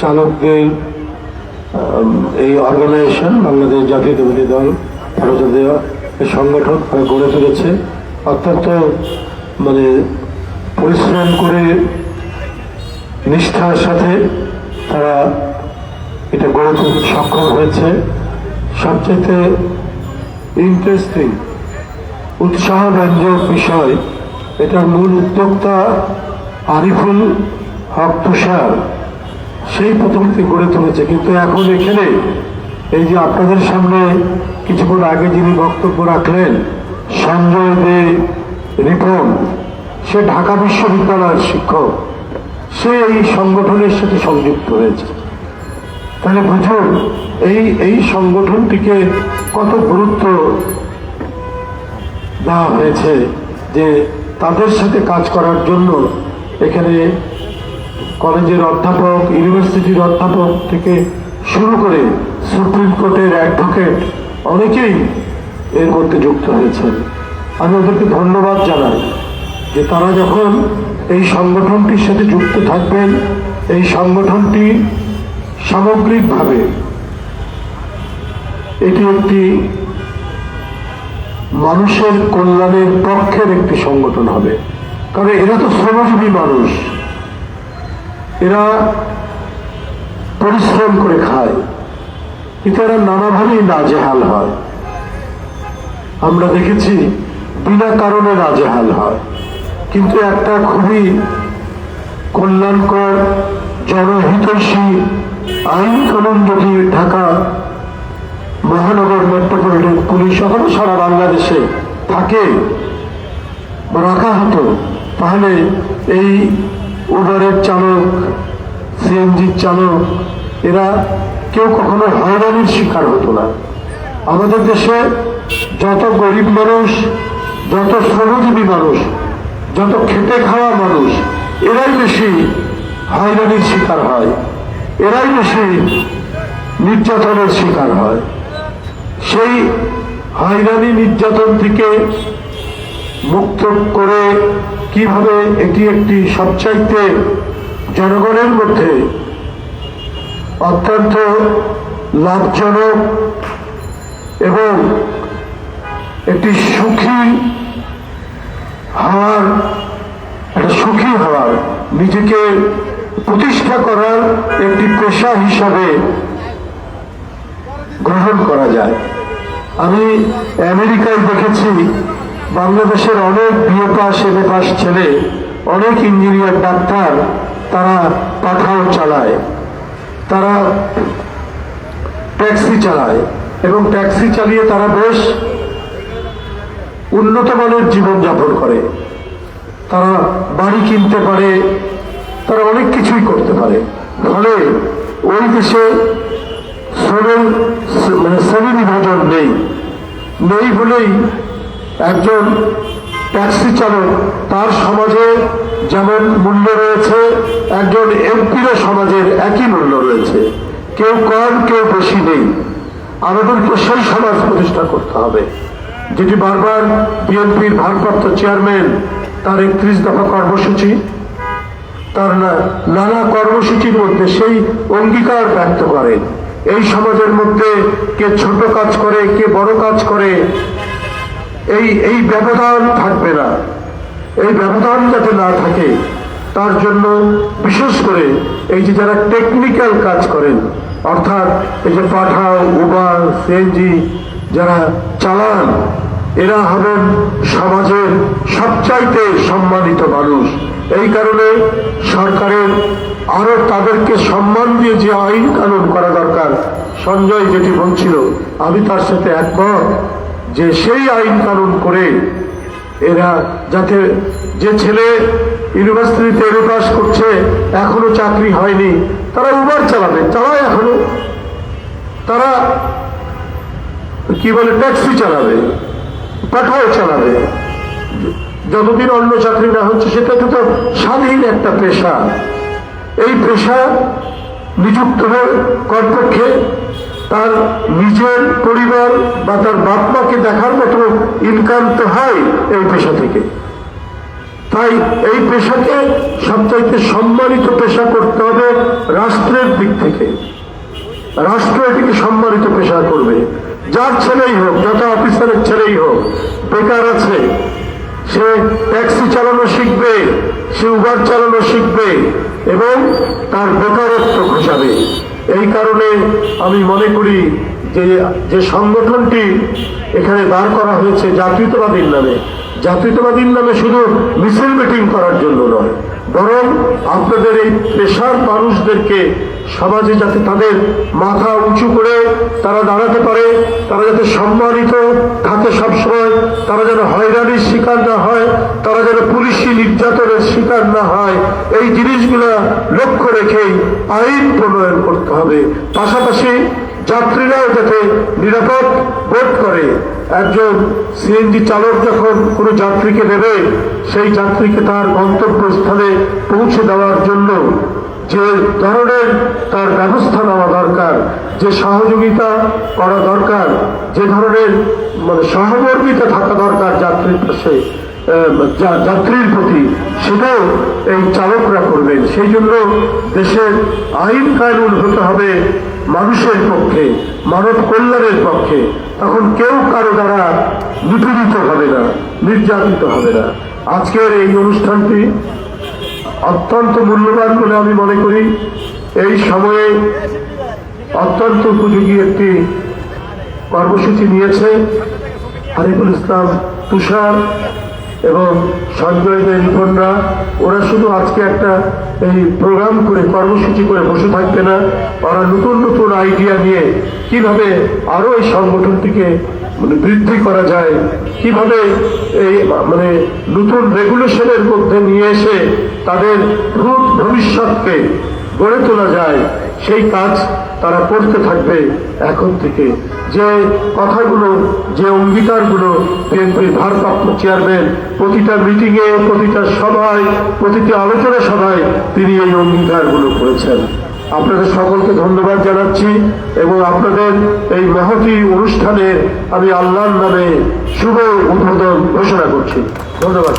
চালকদের এই অর্গানাইজেশন বাংলাদেশ জাতীয়তাবাদী দল ভারতীয় সংগঠন গড়ে তুলেছে। অত্যন্ত মানে পরিশ্রম করে নিষ্ঠার সাথে তারা এটা গড়ে তুলতে সক্ষম হয়েছে। সবচেয়ে ইন্টারেস্টিং উৎসাহব্যঞ্জক বিষয়, এটার মূল উদ্যোক্তা আরিফুল হক তুষার। সেই প্রথম থেকে গড়ে তুলেছে। কিন্তু এখন এখানে এই যে আপনাদের সামনে কিছুক্ষণ আগে যিনি বক্তব্য রাখলেন, সঞ্জয় দে রিপন, সে ঢাকা বিশ্ববিদ্যালয়ের শিক্ষক। সে এই সংগঠনের সাথে সংযুক্ত হয়েছে। তাহলে বুঝুন, এই এই সংগঠনটিকে কত গুরুত্ব দেওয়া হয়েছে যে তাদের সাথে কাজ করার জন্য এখানে কলেজের অধ্যাপক, ইউনিভার্সিটির অধ্যাপক থেকে শুরু করে সুপ্রিম কোর্টের অ্যাডভোকেট অনেকেই এর মধ্যে যুক্ত হয়েছেন। আমি ওদেরকে ধন্যবাদ জানাই যে তারা যখন এই সংগঠনটির সাথে যুক্ত থাকবেন, এই সংগঠনটি সামগ্রিকভাবে এটি একটি মানুষের কল্যাণের পক্ষের একটি সংগঠন হবে। কারণ এরা তো শ্রমজীবী মানুষ। এরা পরিশ্রম করে খায়। কিন্তু এরা নানাভাবেই নাজেহাল হয়। আমরা দেখেছি, বিনা কারণে নাজেহাল হয়। কিন্তু একটা খুবই কল্যাণকর, জনহিতৈষী আইন কানুন যদি ঢাকা মহানগর মেট্রোপলিটন পুলিশ অথবা সারা বাংলাদেশে থাকে রাখা হতো, তাহলে এই উবারের চালক, সিএনজির চালক, এরা কেউ কখনো হয়রানির শিকার হতো না। আমাদের দেশে যত গরিব মানুষ, যত শ্রমজীবী মানুষ, যত খেটে খাওয়া মানুষ, এরাই বেশি হয়রানির শিকার হয়। এরাই বেশি নির্যাতনের শিকার হয়। সেই হয়রানি নির্যাতন থেকে মুক্ত করে কীভাবে এটি একটি সবচাইতে জনগণের মধ্যে অত্যন্ত লাভজনক এবং একটি সুখী হওয়ার, একটা সুখী হওয়ার, নিজেকে প্রতিষ্ঠা করার একটি পেশা হিসাবে গ্রহণ করা যায়। আমি আমেরিকায় দেখেছি বাংলাদেশের অনেক বিএ পাস এম পাস ছেলে, অনেক ইঞ্জিনিয়ার ডাক্তার, তারা পাঠাও চালায়। তারা ট্যাক্সি চালায় এবং ট্যাক্সি চালিয়ে তারা বেশ উন্নত মানের জীবনযাপন করে। তারা বাড়ি কিনতে পারে, তারা অনেক কিছুই করতে পারে। ফলে ওই দেশে শ্রমের মানে শ্রেণি বিভাজন নেই। নেই বলেই একজন ট্যাক্সি চালক, তার সমাজে যেমন মূল্য রয়েছে, একজন এমপিরও সমাজের একই মূল্য রয়েছে। কেউ কম, কেউ বেশি নেই। আমাদেরকে সেই সমাজ প্রতিষ্ঠা করতে হবে। যেটি বারবার বিএনপির ভারপ্রাপ্ত চেয়ারম্যান, তার একত্রিশ দফা কর্মসূচি, তার নানা কর্মসূচির মধ্যে সেই অঙ্গীকার ব্যক্ত করেন এই সমাজের মধ্যে কে ছোট কাজ করে, কে বড় কাজ করে এই এই ব্যবধান থাকবে না। এই ব্যবধান যাতে না থাকে, তার জন্য বিশেষ করে এই যে যারা টেকনিক্যাল কাজ করেন, অর্থাৎ এই যে পাঠাও উবার সিএনজি যারা চালান, এরা হবেন সমাজের সবচাইতে সম্মানিত মানুষ। এই কারণে সরকারের আরও তাদেরকে সম্মান দিয়ে যে আইন কানুন করা দরকার, সঞ্জয় যেটি বলছিল, আমি তার সাথে একমত। যে সেই আইন কানুন করে এরা যাতে যে ছেলে ইউনিভার্সিটিতে এম করছে, এখনও চাকরি হয়নি, তারা উবার চালাবে, চালায় এখনও। তারা কি বলে, ট্যাক্সি চালাবে পাঠাও চালাবে। যতদিন অন্য চাকরি না হচ্ছে, সেটা তো স্বাধীন একটা পেশা। এই পেশা নিযুক্ত হয়ে কমপক্ষে তার নিজের পরিবার বা তার বাপ মাকে দেখার মতো ইনকাম তো হয় এই পেশা থেকে। তাই এই পেশাকে সবচাইতে সম্মানিত পেশা করতে হবে রাষ্ট্রের দিক থেকে। রাষ্ট্র এটিকে সম্মানিত পেশা করবে। যার ছেলেই হোক, যত অফিসারের ছেলেই হোক, বেকার আছে, সে ট্যাক্সি চালানো শিখবে, সে উবার চালানো শিখবে এবং তার বেকারত্ব ঘোষাবে। এই কারণে আমি মনে করি যে যে সংগঠনটি এখানে দাঁড় করা হয়েছে জাতীয়তাবাদীর নামে। জাতীয়তাবাদীর নামে শুধু মিছিল মিটিং করার জন্য নয়। বরং আপনাদের এই পেশার মানুষদেরকে সমাজে যাতে তাদের মাথা উঁচু করে তারা দাঁড়াতে পারে, তারা যাতে সম্মানিত থাকে সবসময়, তারা যেন হয়রানির শিকার না হয়, তারা যেন পুলিশি নির্যাতনের শিকার না হয়, এই জিনিসগুলো লক্ষ্য রেখেই আইন প্রণয়ন করতে হবে। পাশাপাশি যাত্রীরাও যাতে নিরাপদ বোধ করে। একজন সিএনজি চালক যখন কোনো যাত্রীকে নেবে, সেই যাত্রীকে তার গন্তব্যস্থলে পৌঁছে দেওয়ার জন্য যে ধরনের তার ব্যবস্থা নেওয়া দরকার, যে সহযোগিতা করা দরকার, যে ধরনের মানে সহমর্মিতা থাকা দরকার যাত্রীর পাশে যাত্রীর প্রতি, সেটাও এই চালকরা করবেন। সেই জন্য দেশের আইন কানুন হতে হবে মানুষের পক্ষে, মানব কল্যাণের পক্ষে, তখন কেউ কারও দ্বারা নিপীড়িত হবে না, নির্যাতিত হবে না। আজকের এই অনুষ্ঠানটি অত্যন্ত মূল্যবান বলে আমি মনে করি। এই সময়ে অত্যন্ত উপযোগী একটি কর্মসূচি নিয়েছে হারিফুল ইসলাম তুষার এবং সঞ্জয় দে রিপনরা ওরা শুধু আজকে একটা এই প্রোগ্রাম করে, কর্মসূচি করে বসে থাকবে না। ওরা নতুন নতুন আইডিয়া নিয়ে কীভাবে আরও এই সংগঠনটিকে মানে বৃদ্ধি করা যায়, কীভাবে এই মানে নতুন রেগুলেশনের মধ্যে নিয়ে এসে তাদের ভূত ভবিষ্যৎকে গড়ে তোলা যায় সেই কাজ তারা করতে থাকবে এখন থেকে। যে কথাগুলো, যে অঙ্গীকারগুলো বিএনপির ভারপ্রাপ্ত চেয়ারম্যান প্রতিটা মিটিংয়ে প্রতিটা সভায়, প্রতিটি আলোচনা সভায় তিনি এই অঙ্গীকারগুলো করেছেন। আপনাদের সকলকে ধন্যবাদ জানাচ্ছি এবং আপনাদের এই মহতি অনুষ্ঠানের আমি আল্লাহর নামে শুভ উদ্বোধন ঘোষণা করছি। ধন্যবাদ।